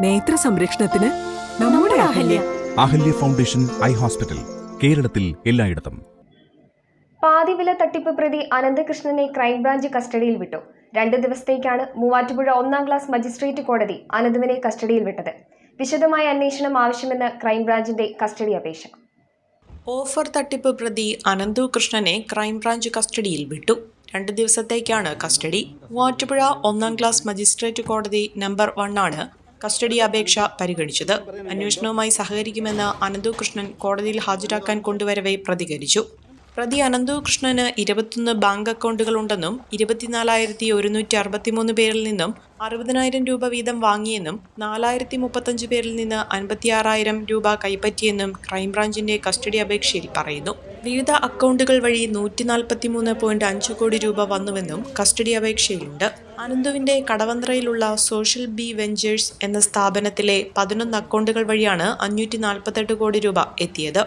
നേത്ര സംരക്ഷണത്തിന് നമ്മുടെ Ahalya. Ahalya. Foundation eye hospital കേരളത്തിൽ എല്ലായിടത്തും. പാതിവില തട്ടിപ്പ് പ്രതി അനന്തകൃഷ്ണനെ ക്രൈംബ്രാഞ്ച് കസ്റ്റഡിയിൽ വിട്ടു. രണ്ട് ദിവസത്തേക്കാണ് മൂവാറ്റുപുഴ ഒന്നാം ക്ലാസ് മജിസ്ട്രേറ്റ് കോടതി അനന്തുവിനെ കസ്റ്റഡിയിൽ വിട്ടത്. വിശദമായ അന്വേഷണം ആവശ്യമെന്ന് ക്രൈംബ്രാഞ്ചിന്റെ കസ്റ്റഡി അപേക്ഷ. ഓഫർ തട്ടിപ്പ് പ്രതി അനന്തു കൃഷ്ണനെ ക്രൈംബ്രാഞ്ച് കസ്റ്റഡിയിൽ വിട്ടു. രണ്ട് ദിവസത്തേക്കാണ് കസ്റ്റഡി. മൂവാറ്റുപുഴ ഒന്നാം ക്ലാസ് മജിസ്ട്രേറ്റ് കോടതി നമ്പർ വണ്ണാണ് കസ്റ്റഡി അപേക്ഷ പരിഗണിച്ചത്. അന്വേഷണവുമായി സഹകരിക്കുമെന്ന് അനന്തു കൃഷ്ണൻ കോടതിയിൽ ഹാജരാക്കാൻ കൊണ്ടുവരവേ പ്രതികരിച്ചു. പ്രതി അനന്തു കൃഷ്ണന് ഇരുപത്തൊന്ന് ബാങ്ക് അക്കൗണ്ടുകളുണ്ടെന്നും ഇരുപത്തിനാലായിരത്തി ഒരുന്നൂറ്റി അറുപത്തിമൂന്ന് പേരിൽ നിന്നും അറുപതിനായിരം രൂപ വീതം വാങ്ങിയെന്നും നാലായിരത്തി മുപ്പത്തഞ്ച് പേരിൽ നിന്ന് അൻപത്തിയാറായിരം രൂപ കൈപ്പറ്റിയെന്നും ക്രൈംബ്രാഞ്ചിന്റെ കസ്റ്റഡി അപേക്ഷയിൽ പറയുന്നു. വിവിധ അക്കൗണ്ടുകൾ വഴി നൂറ്റി നാൽപ്പത്തിമൂന്ന് പോയിന്റ് അഞ്ച് കോടി രൂപ വന്നുവെന്നും കസ്റ്റഡി അപേക്ഷയിലുണ്ട്. അനന്തുവിന്റെ കടവന്ത്രയിലുള്ള സോഷ്യൽ ബി വെഞ്ചേഴ്സ് എന്ന സ്ഥാപനത്തിലെ പതിനൊന്ന് അക്കൗണ്ടുകൾ വഴിയാണ് അഞ്ഞൂറ്റി നാൽപ്പത്തെട്ട് കോടി രൂപ എത്തിയത്.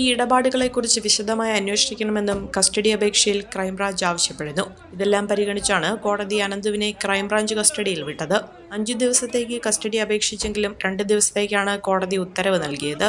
ഈ ഇടപാടുകളെക്കുറിച്ച് വിശദമായി അന്വേഷിക്കണമെന്നും കസ്റ്റഡി അപേക്ഷയിൽ ക്രൈംബ്രാഞ്ച് ആവശ്യപ്പെടുന്നു. ഇതെല്ലാം പരിഗണിച്ചാണ് കോടതി അനന്തുവിനെ ക്രൈംബ്രാഞ്ച് കസ്റ്റഡിയിൽ വിട്ടത്. അഞ്ചു ദിവസത്തേക്ക് കസ്റ്റഡി അപേക്ഷിച്ചെങ്കിലും രണ്ട് ദിവസത്തേക്കാണ് കോടതി ഉത്തരവ് നൽകിയത്.